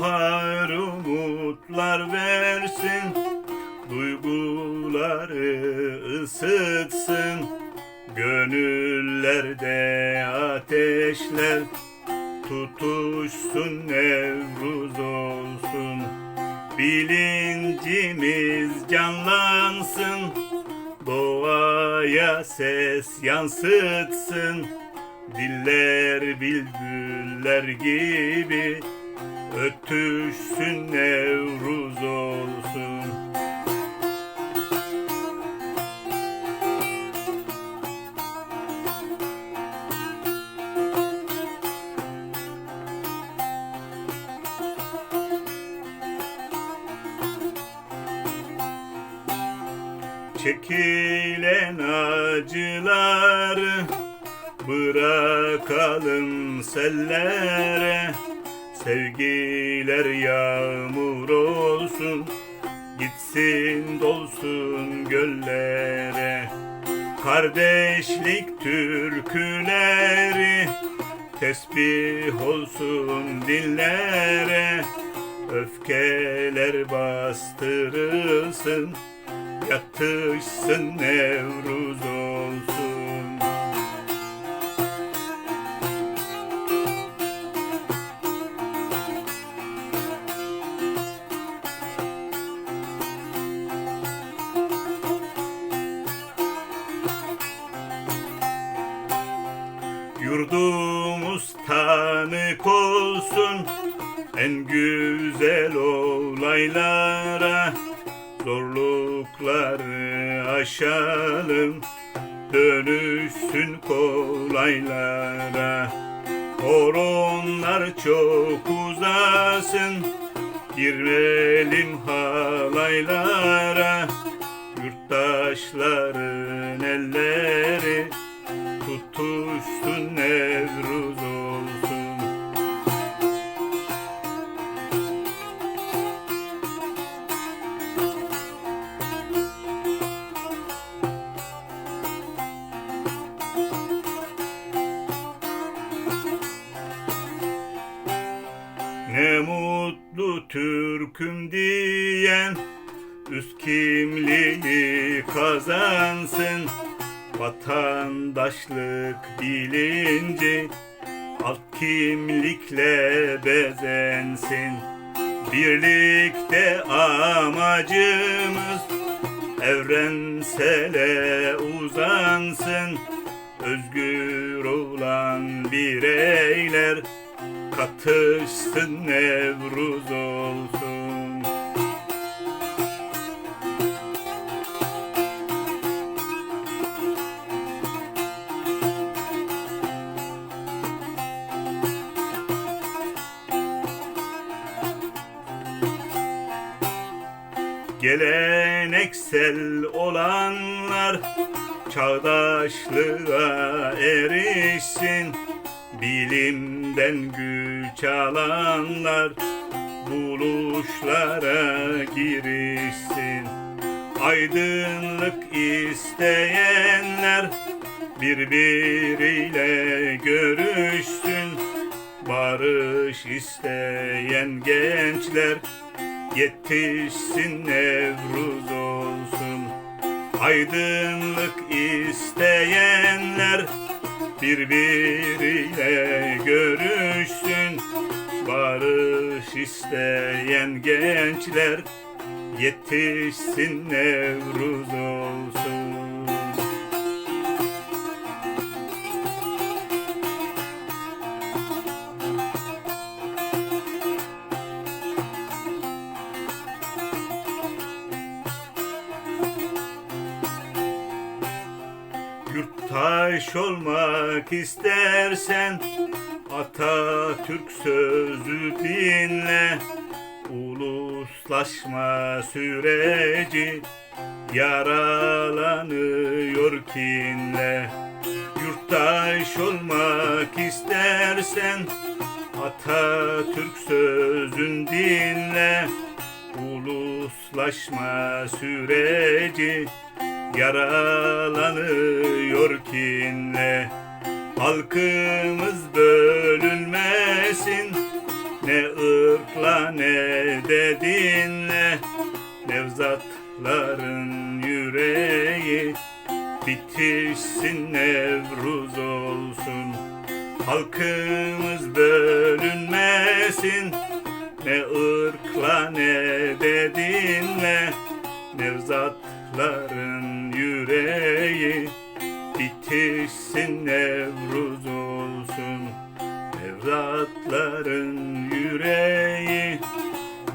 Bahar umutlar versin Duyguları ısıtsın. Gönüllerde ateşler Tutuşsun Nevruz olsun. Bilincimiz canlansın Doğaya ses yansıtsın. Diller bülbüller gibi Ötüşsün Nevruz olsun. Çekilen acıları bırakalım sellere Sevgiler yağmur olsun Gitsin dolsun göllere. Kardeşlik türküleri Tesbih olsun dillere. Öfkeler bastırılsın Yatışsın Nevruz olsun Yurdumuz tanık olsun en güzel olaylara. Zorlukları aşalım dönüşsün kolaylara. Horonlar çok uzasın girmelim halaylara. Yurttaşların elleri tutuşsun Nevruz olsun. Ne mutlu Türk'üm diyen Üst kimliği kazansın Vatandaşlık bilinci Alt kimlikle bezensin. Birlikte amacımız Evrensele uzansın. Özgür olan bireyler Katışsın Nevruz olsun Geleneksel olanlar çağdaşlığa erişsin. Bilimden güç alanlar buluşlara girişsin. Aydınlık isteyenler birbiriyle görüşsün. Barış isteyen gençler yetişsin Nevruz olsun. Aydınlık isteyenler birbiriyle görüşsün. Barış isteyen gençler yetişsin Nevruz olsun Yurttaş olmak istersen Atatürk sözü dinle. Uluslaşma süreci Yaralanıyor kinle. Yurttaş olmak istersen Atatürk sözün dinle. Uluslaşma süreci Yaralanıyor kinle Halkımız bölünmesin. Ne ırkla ne de dinle. Nevzatların yüreği Bitişsin Nevruz olsun. Halkımız bölünmesin. Ne ırkla ne de dinle Nevzatların yüreği Bitişsin Nevruz olsun. Nevzatların yüreği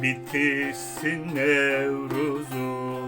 Bitişsin Nevruz olsun